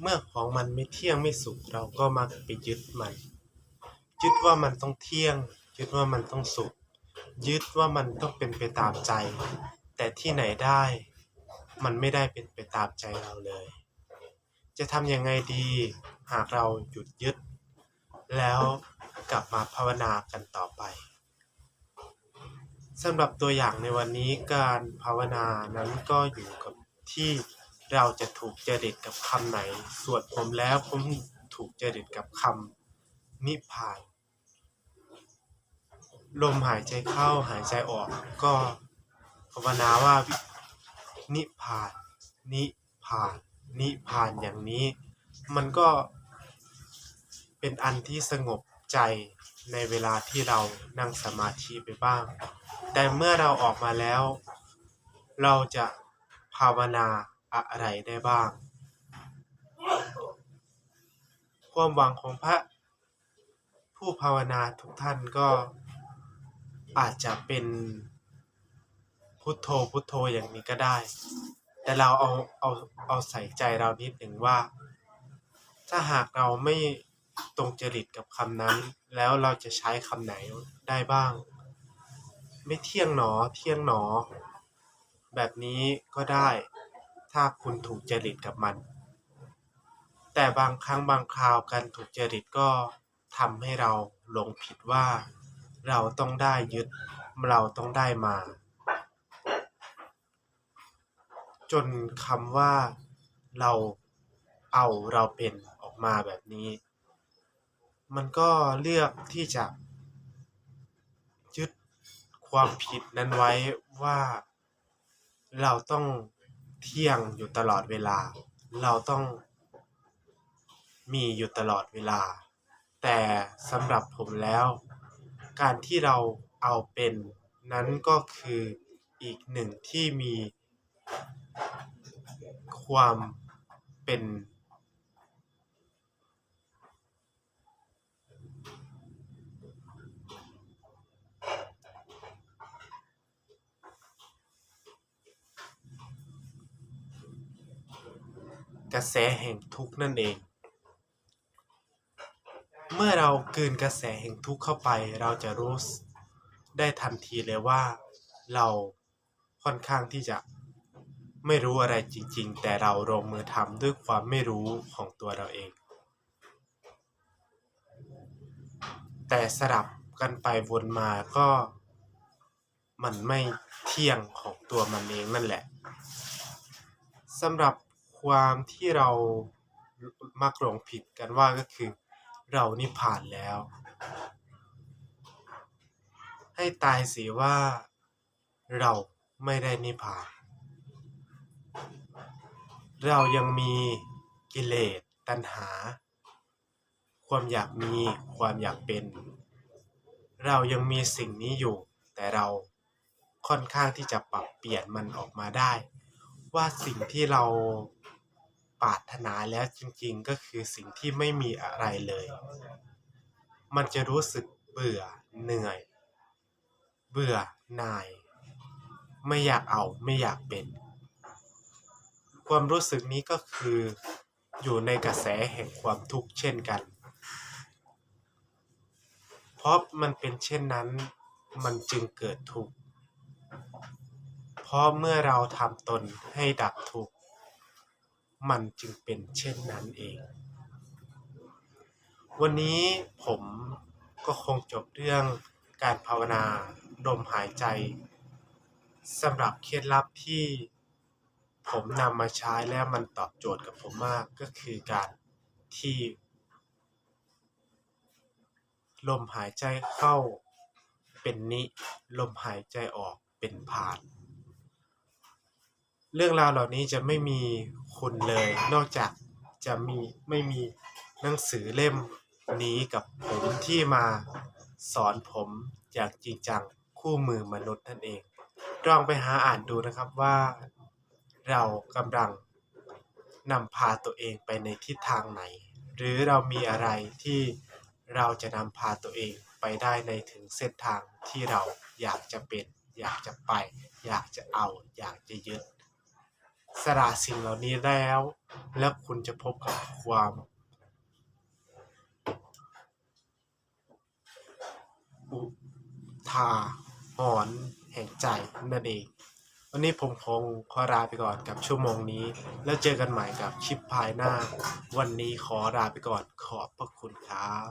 เมื่อของมันไม่เที่ยงไม่สุขเราก็มักไปยึดมัน ยึดว่ามันต้องเที่ยง ยึดว่ามันต้องสุข ยึดว่ามันต้องเป็นไปตามใจ แต่ที่ไหนได้ มันไม่ได้เป็นไปตามใจเราเลย จะทำยังไงดีหากเราหยุดยึด แล้วกลับมาภาวนากันต่อไปสำหรับตัวอย่างในวันนี้การภาวนานั้นก็อยู่กับที่ เราจะถูกจริตกับคำไหนส่วนผมแล้วผมถูกจริตกับคำนิพพาน ลมหายใจเข้าหายใจออกก็ภาวนาว่านิพพาน นิพาน นิพานอย่างนี้ มันก็เป็นอันที่สงบใจในเวลาที่เรานั่งสมาธิไปบ้าง แต่เมื่อเราออกมาแล้ว เราจะภาวนา อะไรได้บ้าง ความหวังของพระผู้ภาวนาทุกท่านก็อาจจะเป็นพุทโธพุทโธอย่างนี้ก็ได้ แต่เราเอาเอาเอาใส่ใจเรานิดหนึ่งว่า ถ้าหากเราไม่ตรงจริตกับคำนั้น แล้วเราจะใช้คำไหนได้บ้าง ไม่เที่ยงหนอเที่ยงหนอ แบบนี้ก็ได้ ถ้าคุณถูกจริตกับมัน แต่บางครั้งบางคราวการถูกจริตก็ทำให้เราหลงผิดว่า เราต้องได้ยึดเราต้องได้มา จนคำว่าเราเอาเราเป็นออกมาแบบนี้ มันก็เลือกที่จะยึดความผิดนั้นไว้ว่าเราต้อง เที่ยงอยู่ตลอดเวลา เราต้องมีอยู่ตลอดเวลา แต่สำหรับผมแล้ว การที่เราเอาเป็นนั้นก็คืออีกหนึ่งที่มีความเป็น กระแสแห่งทุกข์นั่นเอง เมื่อเรากืนกระแสแห่งทุกข์เข้าไป เราจะรู้ได้ทันทีเลยว่าเราค่อนข้างที่จะไม่รู้อะไรจริง ๆ แต่เราลงมือทำด้วยความไม่รู้ของตัวเราเอง แต่สลับกันไปวนมาก็มันไม่เที่ยงของตัวมันเองนั่นแหละสำหรับ ความที่เรามักหลงผิดกันว่าก็คือ เรานี่ผ่านแล้ว ให้ตายเสียว่าเราไม่ได้นิพพาน เรายังมีกิเลสตัณหา ความอยากมีความอยากเป็น เรายังมีสิ่งนี้อยู่ แต่เราค่อนข้างที่จะปรับเปลี่ยนมันออกมาได้ ว่าสิ่งที่เรา ปรารถนาแล้วจริงๆ ก็คือสิ่งที่ไม่มีอะไรเลย มันจะรู้สึกเบื่อเหนื่อย เบื่อหน่าย ไม่อยากเอาไม่อยากเป็น ความรู้สึกนี้ก็คืออยู่ในกระแสแห่งความทุกข์เช่นกัน เพราะมันเป็นเช่นนั้นมันจึงเกิดทุกข์ เพราะเมื่อเราทำตนให้ดับทุกข์ มันจึงเป็นเช่นนั้นเอง วันนี้ผมก็คงจบเรื่องการภาวนาลมหายใจสำหรับเคล็ดลับที่ผมนำมาใช้แล้วมันตอบโจทย์กับผมมากก็คือการที่ลมหายใจเข้าเป็นนิ ลมหายใจออกเป็นพาน เรื่องราวเหล่านี้จะไม่มีคุณเลย นอกจากจะมีไม่มีหนังสือเล่มนี้กับผมที่มาสอนผมอย่างจริงจังคู่มือมนุษย์นั่นเอง ลองไปหาอ่านดูนะครับว่า เรากำลังนำพาตัวเองไปในทิศทางไหน หรือเรามีอะไรที่เราจะนำพาตัวเองไปได้ในถึงเส้นทางที่เราอยากจะเป็น อยากจะไป อยากจะเอา อยากจะยึด สละสิ่งเหล่านี้แล้ว แล้วคุณจะพบกับความ อุทาหอนแห่งใจนั่นเอง วันนี้ผมคงขอลาไปก่อนกับชั่วโมงนี้ แล้วเจอกันใหม่กับคลิปภายหน้า วันนี้ขอลาไปก่อนขอบพระคุณครับ